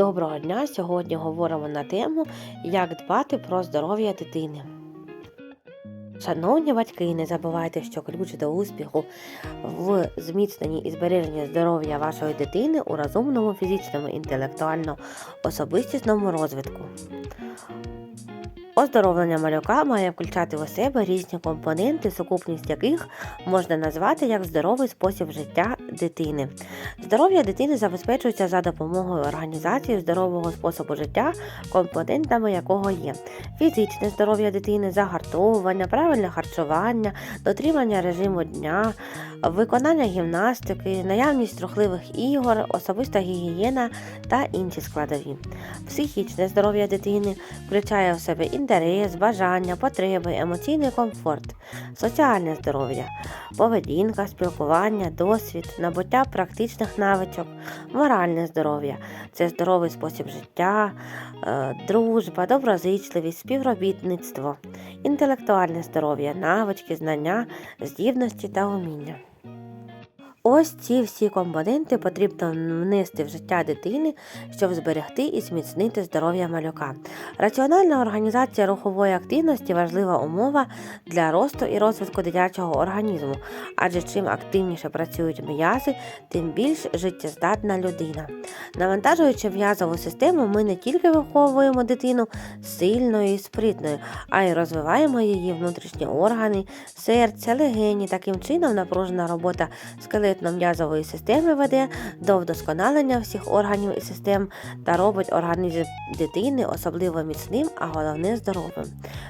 Доброго дня! Сьогодні говоримо на тему, як дбати про здоров'я дитини. Шановні батьки, не забувайте, що ключ до успіху в зміцненні і збереженні здоров'я вашої дитини у розумному, фізичному, інтелектуально особистісному розвитку. Оздоровлення малюка має включати у себе різні компоненти, сукупність яких можна назвати як здоровий спосіб життя дитини. Здоров'я дитини забезпечується за допомогою організації здорового способу життя, компонентами якого є фізичне здоров'я дитини, загартовування, правильне харчування, дотримання режиму дня, виконання гімнастики, наявність рухливих ігор, особиста гігієна та інші складові. Психічне здоров'я дитини включає в себе інтерес, бажання, потреби, емоційний комфорт, соціальне здоров'я, поведінка, спілкування, досвід, набуття практичних навичок, моральне здоров'я це здоровий спосіб життя, е, дружба, доброзичливість, співробітництво, інтелектуальне здоров'я, навички, знання, здібності та уміння. Ось ці всі компоненти потрібно внести в життя дитини, щоб зберегти і зміцнити здоров'я малюка. Раціональна організація рухової активності важлива умова для росту і розвитку дитячого організму, адже чим активніше працюють м'язи, тим більш життєздатна людина. Навантажуючи м'язову систему, ми не тільки виховуємо дитину сильною і спритною, а й розвиваємо її внутрішні органи, серця, легені. Таким чином напружена робота скелетно-м'язової системи веде до вдосконалення всіх органів і систем та робить організм дитини особливо міцним, а головне здоровим.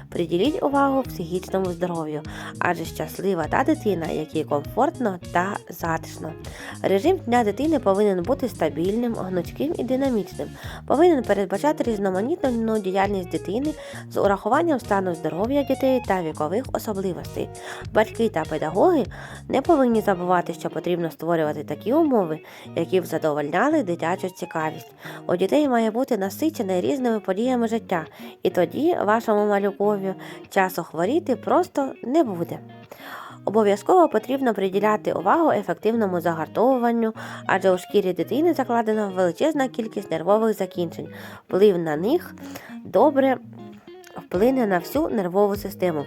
Приділіть увагу психічному здоров'ю, адже щаслива та дитина, якій комфортно та затишно. Режим дня дитини повинен бути стабільним, гнучким і динамічним, повинен передбачати різноманітну діяльність дитини з урахуванням стану здоров'я дітей та вікових особливостей. Батьки та педагоги не повинні забувати, що потрібно створювати такі умови, які б задовольняли дитячу цікавість. У дітей має бути насичене різними подіями життя, і тоді вашому малюкові часу хворіти просто не буде. Обов'язково потрібно приділяти увагу ефективному загартовуванню, адже у шкірі дитини закладена величезна кількість нервових закінчень. Вплив на них добре вплине на всю нервову систему.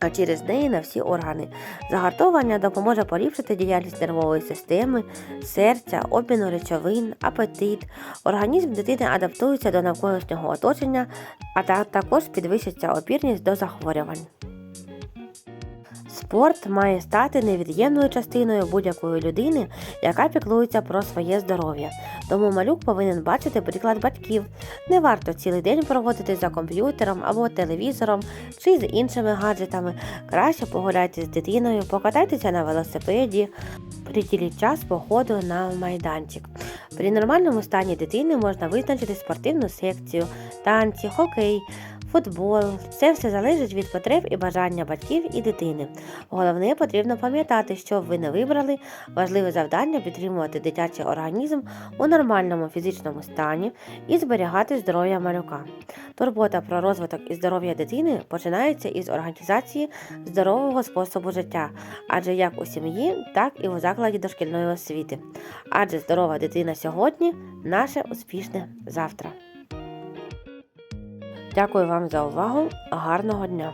А через неї на всі органи. Загартовування допоможе поліпшити діяльність нервової системи, серця, обміну речовин, апетит. Організм дитини адаптується до навколишнього оточення, а також підвищиться опірність до захворювань. Спорт має стати невід'ємною частиною будь-якої людини, яка піклується про своє здоров'я. Тому малюк повинен бачити приклад батьків. Не варто цілий день проводити за комп'ютером або телевізором чи з іншими гаджетами. Краще погуляйте з дитиною, покатайтеся на велосипеді, приділіть час походу на майданчик. При нормальному стані дитини можна визначити спортивну секцію, танці, хокей футбол. Це все залежить від потреб і бажання батьків і дитини. Головне, потрібно пам'ятати, що ви не вибрали важливе завдання підтримувати дитячий організм у нормальному фізичному стані і зберігати здоров'я малюка. Турбота про розвиток і здоров'я дитини починається із організації здорового способу життя, адже як у сім'ї, так і у закладі дошкільної освіти. Адже здорова дитина сьогодні наше успішне завтра. Дякую вам за увагу. Гарного дня!